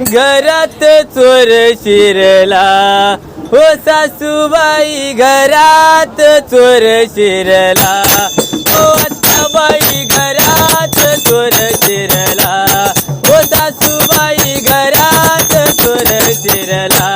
घरात चोर शिरला. हो सासूबाई घरात चोर शिरला. हो आत्ताबाई घरात चोर शिरला. हो सासूबाई घरात चोर शिरला.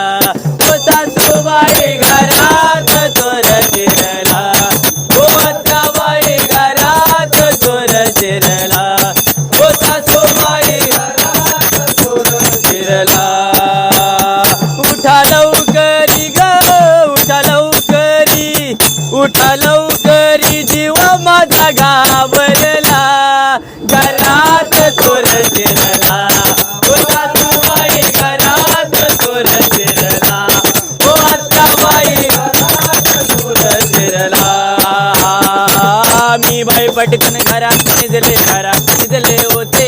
पटकन घरात निजले घरात निजले होते.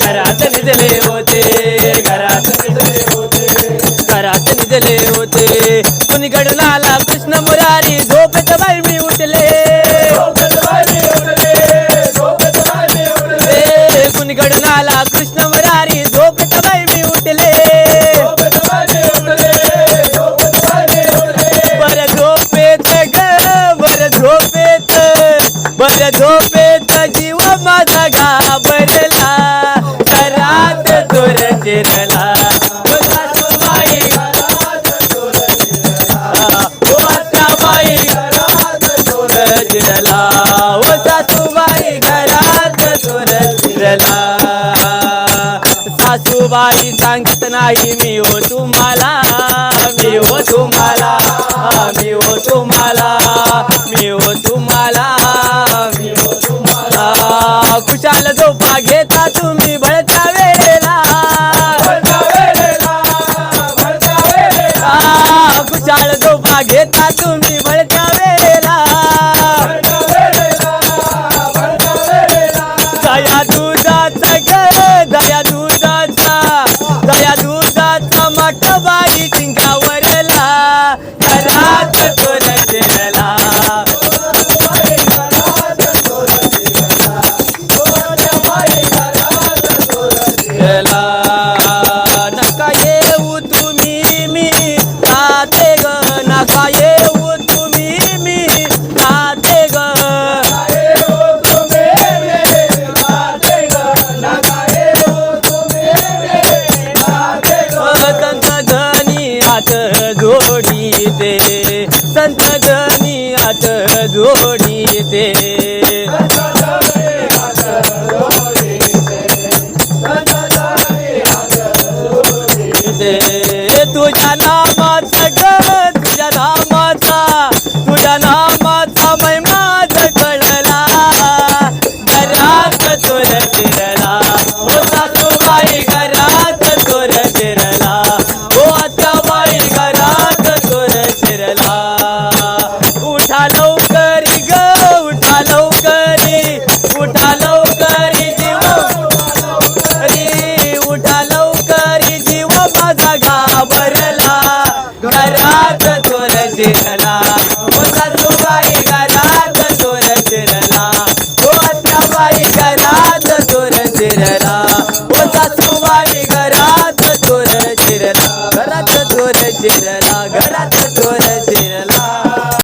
घरात निजले होते घरात निजले होते. घरात निजले होते. कुणीकडून आला कृष्ण मुरारी झोपेत बाई मी उठले ए, कुणीकडून शिरला सासूबाई सांगत नाही मी हो तुम्हाला मी हो तुम्हाला मी हो तुम्हाला मी हो तुम्हाला मी हो तुम्हाला. कुशाल झोपा घेता तुम्ही सेवा घेता तुम्ही बळच्या वेळेला. दया दुधाचा घर दया दुधाचा दया दुधाचा मठ बाई जिंकावर তুই জান घरात थोर शिरला घरात थोर शिरला घरात